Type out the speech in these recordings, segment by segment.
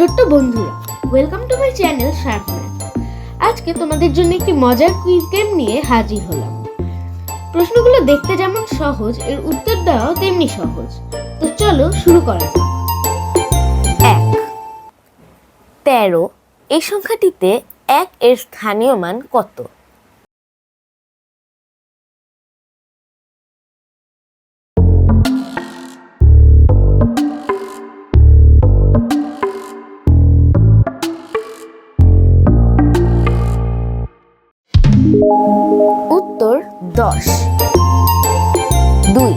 ছোট্ট বন্ধুরা welcome to my channel Sharp আজকে তোমাদের জন্য একটি মজার কুইজ গেম নিয়ে হাজির হলাম। প্রশ্নগুলো দেখতে যেমন সহজ, এর উত্তর দেওয়াও তেমনি সহজ। তো চলো শুরু করা যাক। এক। তেরো। এই সংখ্যাটিতে এক এর স্থানীয় মান কত? উত্তর দশ। দুই।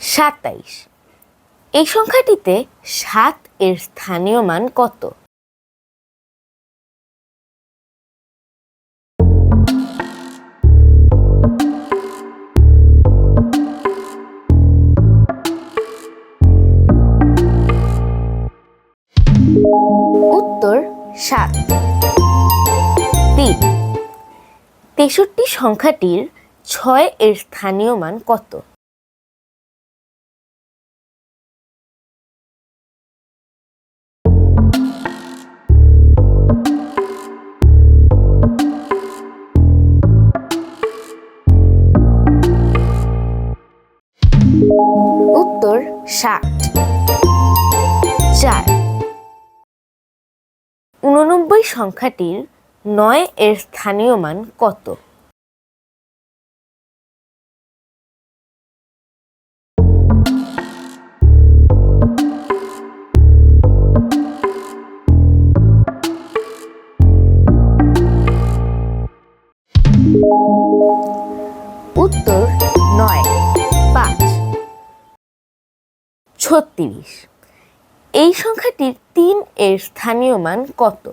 সাতাইশ। এই সংখ্যাটিতে সাত এর স্থানীয় মান কত? উত্তর সাত। তেষট্টি সংখ্যাটির ছয় এর স্থানীয় মান কত? উত্তর ষাট। চার। উননব্বই সংখ্যাটির নয় এর স্থানীয় মান কত? উত্তর নয়, পাঁচ। ছত্রিশ। এই সংখ্যাটির তিন এর স্থানীয় মান কত?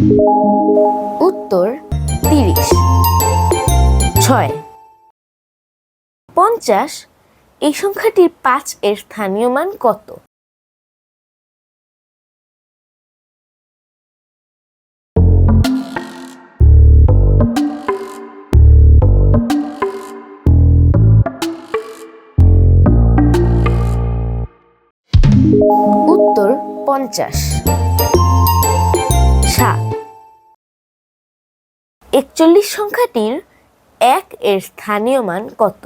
উত্তর তিরিশ। ছয়। পঞ্চাশ এই সংখ্যাটির পাঁচ এর স্থানীয় মান কত? উত্তর পঞ্চাশ। একচল্লিশ সংখ্যাটির এক এর স্থানীয় মান কত?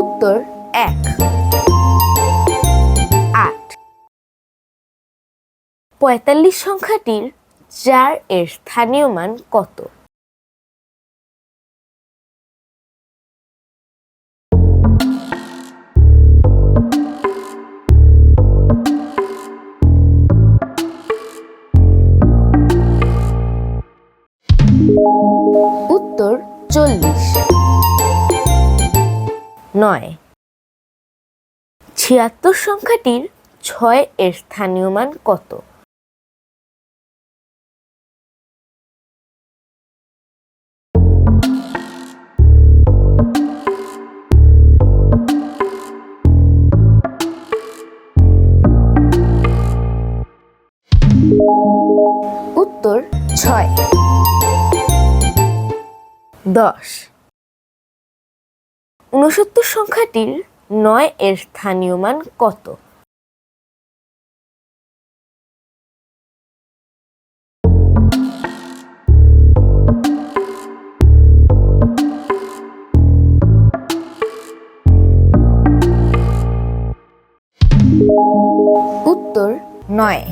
উত্তর এক। আট। পঁয়তাল্লিশ সংখ্যাটির চার এর স্থানীয় মান কত? উত্তর চল্লিশ। নয়। ছিয়াত্তর সংখ্যাটির ছয় এর স্থানীয় মান কত? উত্তর ছয়। দশ। ঊনসত্তর সংখ্যাটির নয় এর স্থানীয় মান কত? উত্তর নয়।